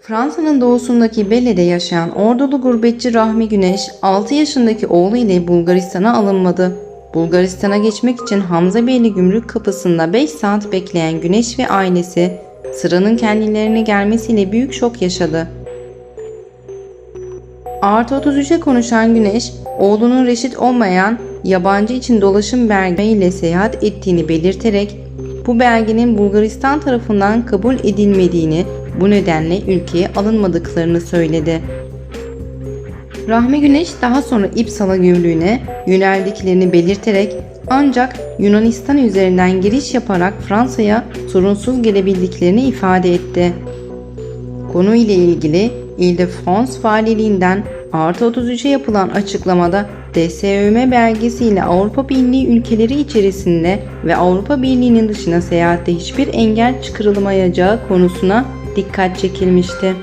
Fransa'nın doğusundaki Belle'de yaşayan ordulu gurbetçi Rahmi Güneş 6 yaşındaki oğlu ile Bulgaristan'a alınmadı. Bulgaristan'a geçmek için Hamza Beyli gümrük kapısında 5 saat bekleyen Güneş ve ailesi sıranın kendilerine gelmesiyle büyük şok yaşadı. Artı 33'e konuşan Güneş, oğlunun reşit olmayan yabancı için dolaşım belge seyahat ettiğini belirterek bu belgenin Bulgaristan tarafından kabul edilmediğini, bu nedenle ülkeye alınmadıklarını söyledi. Rahmi Güneş daha sonra İpsala gümrüğüne yöneldiklerini belirterek ancak Yunanistan üzerinden giriş yaparak Fransa'ya sorunsuz gelebildiklerini ifade etti. Konu ile ilgili Ile-de-France Valiliğinden artı 33'e yapılan açıklamada DSÖM belgesiyle Avrupa Birliği ülkeleri içerisinde ve Avrupa Birliği'nin dışına seyahatte hiçbir engel çıkarılmayacağı konusuna dikkat çekilmişti.